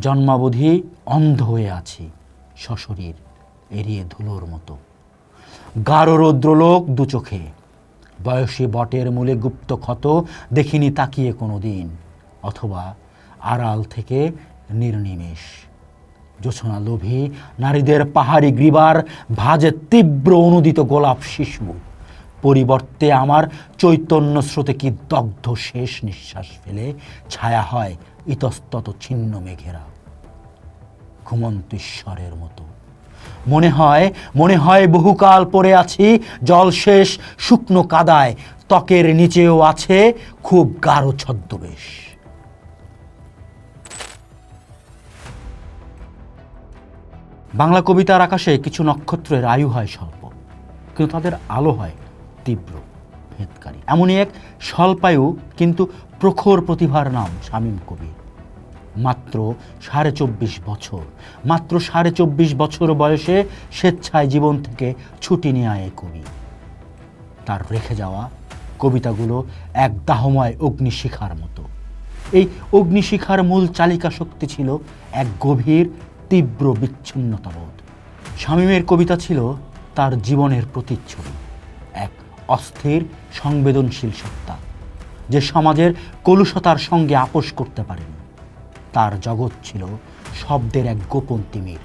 জন্মাবধি অন্ধ হয়ে আছি, সশরীর এড়িয়ে ধুলোর মতো। গাঢ় রৌদ্রলোক দু চোখে, বয়সী বটের মূলে গুপ্ত ক্ষত দেখিনি তাকিয়ে কোনো দিন অথবা আড়াল থেকে নির্নিমেষ। জোছনা লোভী নারীদের পাহাড়ি গ্রীবার ভাজে তীব্র অনুদিত গোলাপ শিশু। পরিবর্তে আমার চৈতন্য স্রোতে কি দগ্ধ শেষ নিঃশ্বাস ফেলে ছায়া হয় ইতস্তত ছিন্ন মেঘেরা। ঘুমন্ত ঈশ্বরের মতো। মনে হয় মনে হয় বহুকাল পরে আছি জলশেষ শুকনো কাদায়, ত্বকের নিচেও আছে খুব গাঢ় ছদ্মবেশ। বাংলা কবিতার আকাশে কিছু নক্ষত্রের আয়ু হয় স্বল্প, কিন্তু তাদের আলো হয় তীব্র, ভেদকারী। এমনই এক স্বল্পায়ু, কিন্তু প্রখর প্রতিভার নাম শামীম কবির। মাত্র সাড়ে চব্বিশ বছর। মাত্র সাড়ে চব্বিশ বছর বয়সে স্বেচ্ছায় জীবন থেকে ছুটি নিয়ে আয় কবি। তার রেখে যাওয়া কবিতাগুলো এক দাহময় অগ্নিশিখার মতো। এই অগ্নিশিখার মূল চালিকা শক্তি ছিল এক গভীর, তীব্র বিচ্ছিন্নতাবোধ শামীমের কবিতা ছিল তার জীবনের প্রতিচ্ছবি, এক অস্থির, সংবেদনশীল সত্তা, যে সমাজের কলুষতার সঙ্গে আপোষ করতে পারেনি। তার জগৎ ছিল শব্দের এক গোপন তিমির,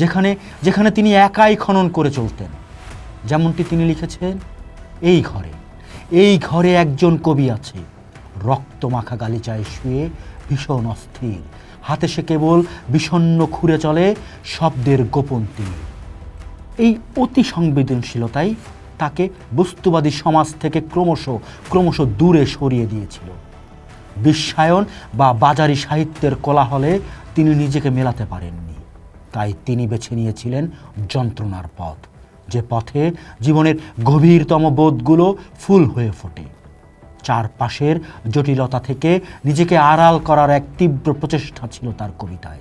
যেখানে যেখানে তিনি একাই খনন করে চলতেন। যেমনটি তিনি লিখেছেন, এই ঘরে এই ঘরে একজন কবি আছে। রক্ত রক্তমাখা গালিচায় শুয়ে ভীষণ অস্থির। হাতে সে কেবল বিষণ্ণ খুঁড়ে চলে শব্দের গোপন তিমির। এই অতি সংবেদনশীলতাই তাকে বস্তুবাদী সমাজ থেকে ক্রমশ ক্রমশ দূরে সরিয়ে দিয়েছিল। বিশ্বায়ন বা বাজারি সাহিত্যের কোলাহলে তিনি নিজেকে মেলাতে পারেননি। তাই তিনি বেছে নিয়েছিলেন যন্ত্রণার পথ, যে পথে জীবনের গভীরতম বোধগুলো ফুল হয়ে ফোটে। চারপাশের জটিলতা থেকে নিজেকে আড়াল করার এক তীব্র প্রচেষ্টা ছিল তার কবিতায়।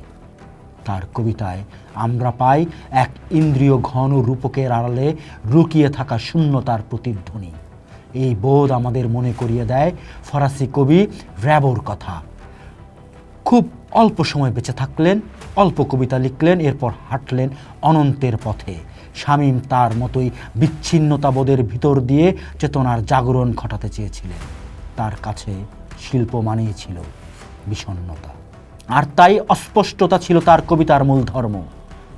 তার কবিতায় আমরা পাই এক ইন্দ্রিয় ঘন রূপকের আড়ালে লুকিয়ে থাকা শূন্যতার প্রতিধ্বনি। এই বোধ আমাদের মনে করিয়ে দেয় ফরাসি কবি র্যাবোর কথা। খুব অল্প সময় বেঁচে থাকলেন, অল্প কবিতা লিখলেন, এরপর হাঁটলেন অনন্তের পথে। শামীম তার মতোই বিচ্ছিন্নতাবোধের ভিতর দিয়ে চেতনার জাগরণ ঘটাতে চেয়েছিলেন। তার কাছে শিল্প মানেই ছিল বিষণ্ণতা। আর তাই অস্পষ্টতা ছিল তার কবিতার মূল ধর্ম।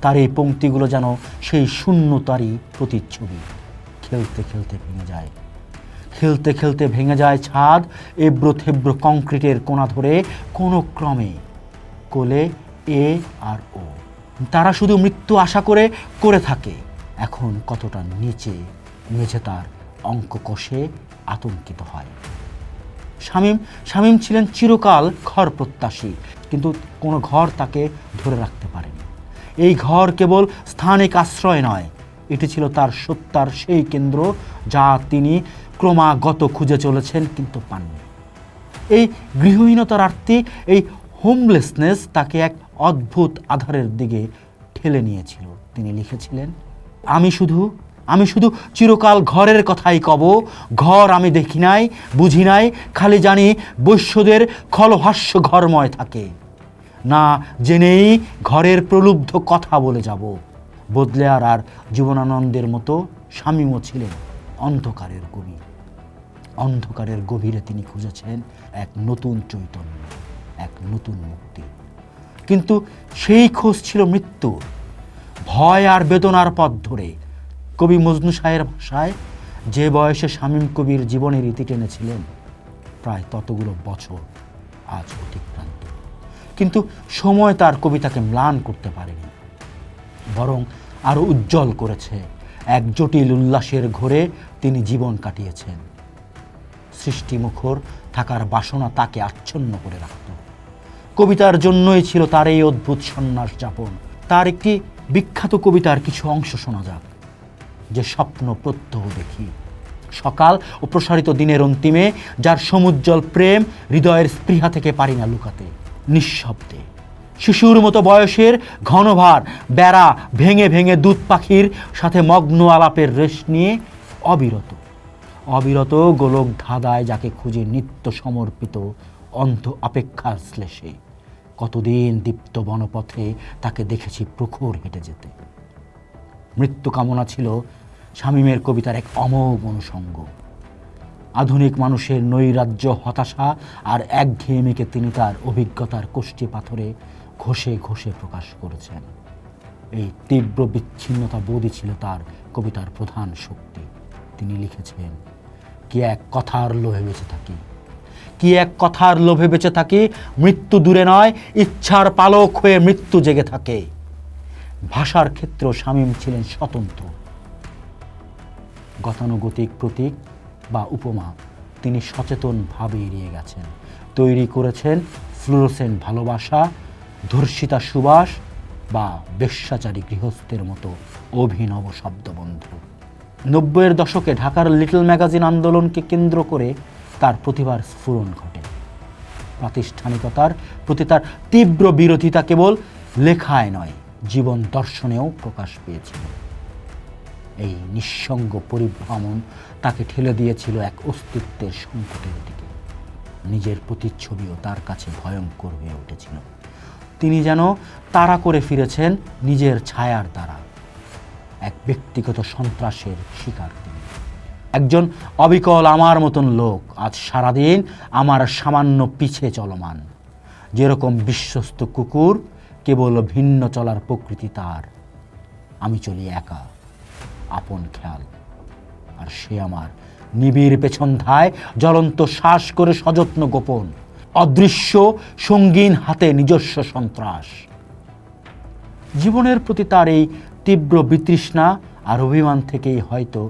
তার এই পংক্তিগুলো যেন সেই শূন্যতারই প্রতিচ্ছবি। খেলতে খেলতে ভেঙে যায় খেলতে খেলতে ভেঙে যায় ছাদ এব্রো থেব্রো কংক্রিটের কোণা ধরে। কোনো ক্রমে কোলে এ আর ও। তারা শুধু মৃত্যু আশা করে করে থাকে। এখন কতটা নিচে মেঝে তার অঙ্ক কষে আতঙ্কিত হয়। শামীম শামীম ছিলেন চিরকাল ঘর প্রত্যাশী, কিন্তু কোনো ঘর তাকে ধরে রাখতে পারেনি। এই ঘর কেবল স্থানিক আশ্রয় নয়, এটি ছিল তার সত্তার সেই কেন্দ্র যা তিনি ক্রমাগত খুঁজে চলেছেন কিন্তু পাননি। এই গৃহহীনতার আর্তি এই হোমলেসনেস তাকে এক অদ্ভুত আধারের দিকে ঠেলে নিয়েছিল। তিনি লিখেছিলেন, আমি শুধু আমি শুধু চিরকাল ঘরের কথাই কব। ঘর আমি দেখি নাই, বুঝি নাই, খালি জানি বৈশ্যদের খলহাস্য ঘরময় থাকে। না জেনেই ঘরের প্রলুব্ধ কথা বলে যাব। বদলে আর আর জীবনানন্দের মতো স্বামীও ছিলেন অন্ধকারের কবি অন্ধকারের গভীরে তিনি খুঁজেছেন এক নতুন চৈতন্য, এক নতুন মুক্তি। কিন্তু সেই খোঁজ ছিল মৃত্যু। ভয় আর বেদনার পথ ধরে কবি মজনু শাহের ভাষায় যে বয়সে শামীম কবির জীবনের ইতি টেনেছিলেন, প্রায় ততগুলো বছর আজ অতিক্রান্ত। কিন্তু সময় তার কবিতাকে ম্লান করতে পারেনি, বরং আরও উজ্জ্বল করেছে। এক জটিল উল্লাসের ঘোরে তিনি জীবন কাটিয়েছেন। সৃষ্টিমুখর থাকার বাসনা তাকে আচ্ছন্ন করে রাখত। কবিতার জন্যই ছিল তার এই অদ্ভুত সন্ন্যাস যাপন। তার একটি বিখ্যাত কবিতার কিছু অংশ শোনা যাক। যে স্বপ্ন প্রত্যহ দেখি। সকাল ও প্রসারিত দিনের অন্তিমে, যার সমুজ্জ্বল প্রেম হৃদয়ের স্পৃহা থেকে পারি না লুকাতে, নিঃশব্দে। শিশুর মতো বয়সের ঘনভার, বেড়া, ভেঙে ভেঙে দুধ পাখির সাথে মগ্ন আলাপের রেশ নিয়ে অবিরত। অবিরত গোলক ধাঁধায় যাকে খুঁজে নিত্য সমর্পিত অন্ধ অপেক্ষার শ্লেষে। কতদিন দীপ্ত বনপথে তাকে দেখেছি প্রখর হেঁটে যেতে। মৃত্যু কামনা ছিল শামীমের কবিতার এক অমোঘ অনুষঙ্গ। আধুনিক মানুষের নৈরাজ্য, হতাশা আর একঘেয়েমিকে তিনি তার অভিজ্ঞতার কোষ্ঠী পাথরে ঘষে ঘষে প্রকাশ করেছেন। এই তীব্র বিচ্ছিন্নতা বোধই ছিল তার কবিতার প্রধান শক্তি। তিনি লিখেছেন কি এক কথার লোভে বেঁচে থাকি? কি এক কথার লোভে বেঁচে থাকি? মৃত্যু দূরে নয়, ইচ্ছার পালক হয়ে মৃত্যু জেগে থাকে। ভাষার ক্ষেত্রেও শামীম ছিলেন স্বতন্ত্র। গতানুগতিক প্রতীক বা উপমা, তিনি সচেতনভাবে এড়িয়ে গেছেন। তৈরি করেছেন ফ্লুরোসেন্ট ভালোবাসা, ধর্ষিতা সুবাস বা বেশ্যাচারী গৃহস্থের মতো অভিনব শব্দবন্ধ। নব্বইয়ের দশকে ঢাকার লিটল ম্যাগাজিন আন্দোলনকে কেন্দ্র করে তার প্রতিভার স্ফুরণ ঘটে। প্রাতিষ্ঠানিকতার প্রতি তার তীব্র বিরোধিতা কেবল লেখায় নয়, জীবন দর্শনেও প্রকাশ পেয়েছিল। এই নিঃসঙ্গ পরিভ্রমণ তাকে ঠেলে দিয়েছিল এক অস্তিত্বের সংকটের দিকে। নিজের প্রতিচ্ছবিও তার কাছে ভয়ঙ্কর হয়ে উঠেছিল। তিনি যেন তাড়া করে ফিরেছেন নিজের ছায়ার দ্বারা। এক ব্যক্তিগত সন্ত্রাসের শিকার তিনি। একজন অবিকল আমার মতন লোক আজ সারাদিন আমার সামান্য পিছে চলমান। যেরকম বিশ্বস্ত কুকুর কেবল ভিন্ন চলার প্রকৃতি তার। আমি চলি একা, আপন খেয়াল। আর সে আমার নিবিড় পেছন ধায় জ্বলন্ত শ্বাস করে সযত্ন গোপন, অদৃশ্য সঙ্গীন হাতে নিজস্ব সন্ত্রাস। জীবনের প্রতি তার এই তীব্র বিতৃষ্ণা আর অভিমান থেকেই হয়তো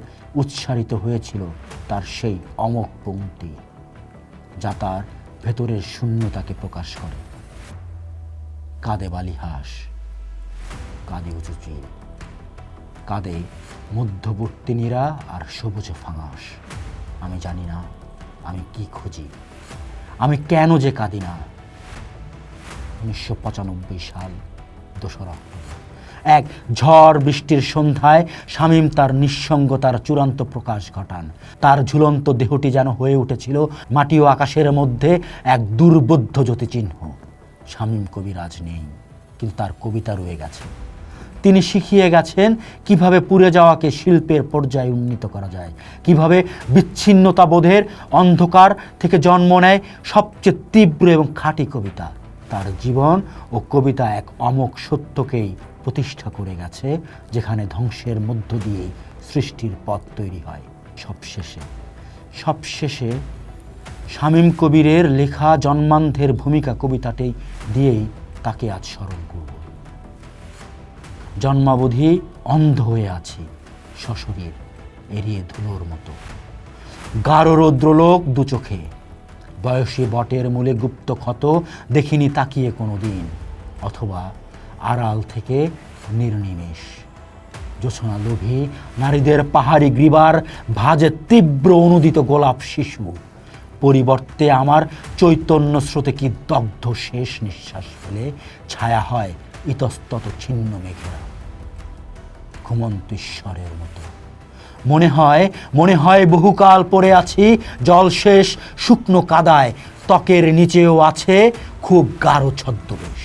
উৎসারিত হয়েছিল তার সেই অমক পংক্তি যা তার ভেতরের শূন্যতাকে প্রকাশ করে। কাঁদে বালিহাস, কাঁদে উঁচু চিল কাঁদে মধ্যবর্তিনীরা আর সবুজ ফাঙাস। আমি জানি না আমি কি খুঁজি, আমি কেন যে কাঁদি না। উনিশশো পঁচানব্বই সাল দোসরা অক্টোবর। এক ঝড় বৃষ্টির সন্ধ্যায় শামীম তার নিঃসঙ্গতার চূড়ান্ত প্রকাশ ঘটান। তার ঝুলন্ত দেহটি যেন হয়ে উঠেছিল মাটি ও আকাশের মধ্যে এক দুর্বোধ্য জ্যোতিচিহ্ন। শামীম কবিরাজ নেই, কিন্তু তার কবিতা রয়ে গেছে। তিনি শিখিয়ে গেছেন কীভাবে পুড়ে যাওয়াকে শিল্পের পর্যায়ে উন্নীত করা যায়, কীভাবে বিচ্ছিন্নতা বোধের অন্ধকার থেকে জন্ম নেয় সবচেয়ে তীব্র এবং খাঁটি কবিতা। তার জীবন ও কবিতা এক অমোক সত্যকেই প্রতিষ্ঠা করে গেছে, যেখানে ধ্বংসের মধ্য দিয়েই সৃষ্টির পথ তৈরি হয় সবশেষে। সবশেষে শামীম কবিরের লেখা জন্মান্ধের ভূমিকা কবিতাটি দিয়েই তাকে আজ স্মরণ করব। জন্মাবধি অন্ধ হয়ে আছি, সশরীর এড়িয়ে ধুলোর মতো। গাঢ় রৌদ্রলোক দু চোখে, বয়সী বটের মূলে গুপ্ত ক্ষত দেখিনি তাকিয়ে কোনো দিন, অথবা আড়াল থেকে নির্নিমেষ। জোছনা লোভী নারীদের পাহাড়ি গ্রীবার ভাজে তীব্র অনুদিত গোলাপ শিশু। পরিবর্তে আমার চৈতন্য স্রোতে কি দগ্ধ শেষ নিঃশ্বাস ফেলে ছায়া হয় ইতস্তত ছিন্ন মেঘেরা। ঘুমন্ত ঈশ্বরের মতো। মনে হয় মনে হয় বহুকাল পড়ে আছি জলশেষ শুকনো কাদায়, ত্বকের নিচেও আছে খুব গাঢ় ছদ্মবেশ।